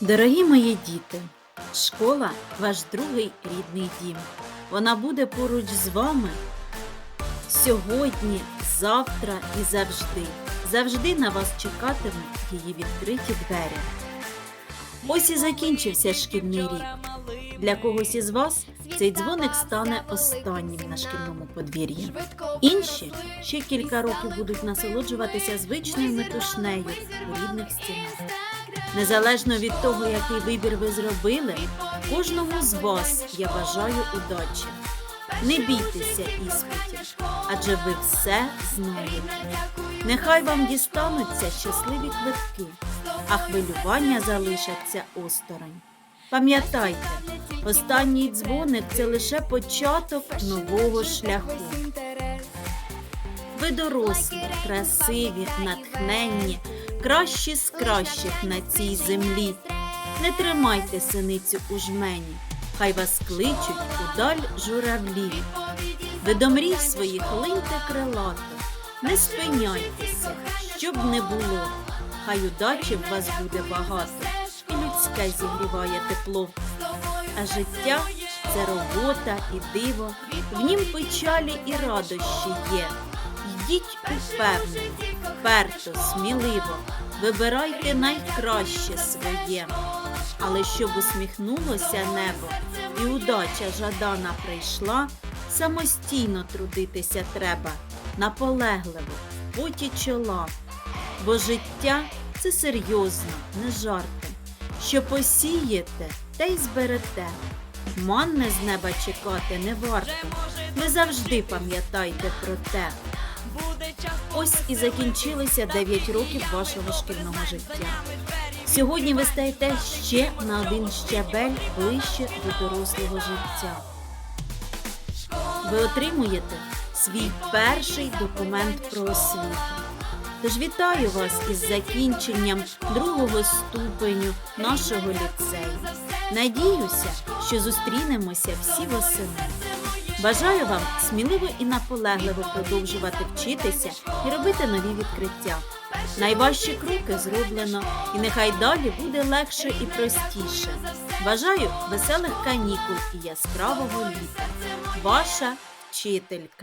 Дорогі мої діти, школа ваш другий рідний дім. Вона буде поруч з вами сьогодні, завтра і завжди. Завжди на вас чекатимуть її відкриті двері. Ось і закінчився шкільний рік. Для когось із вас цей дзвоник стане останнім на шкільному подвір'ї. Інші ще кілька років будуть насолоджуватися звичною метушнею у рідних стінах. Незалежно від того, який вибір ви зробили, кожному з вас я бажаю удачі. Не бійтеся іспитів, адже ви все знаєте. Нехай вам дістануться щасливі квитки, а хвилювання залишаться осторонь. Пам'ятайте, останній дзвоник це лише початок нового шляху. Ви дорослі, красиві, натхненні, кращі з кращих на цій землі. Не тримайте синицю у жмені, хай вас кличуть удаль журавлі. Ви до мрій своїх линьте крилато, не спиняйтеся, щоб не було. Хай удачі в вас буде багато, і людське зігріває тепло. А життя це робота і диво, в нім печалі і радощі є. Йдіть упевнено, вперто, сміливо, вибирайте найкраще своє. Але щоб усміхнулося небо і удача жадана прийшла, самостійно трудитися треба, наполегливо, поті чола. Бо життя це серйозно, не жарти. Що посієте, те й зберете. Манни з неба чекати не варто. Ви завжди пам'ятайте про те. Ось і закінчилися 9 років вашого шкільного життя. Сьогодні ви стаєте ще на один щабель ближче до дорослого життя. Ви отримуєте свій перший документ про освіту. Тож вітаю вас із закінченням другого ступеню нашого ліцею. Надіюся, що зустрінемося всі восени. Бажаю вам сміливо і наполегливо продовжувати вчитися і робити нові відкриття. Найважчі кроки зроблено, і нехай далі буде легше і простіше. Бажаю веселих канікул і яскравого літа. Ваша вчителька.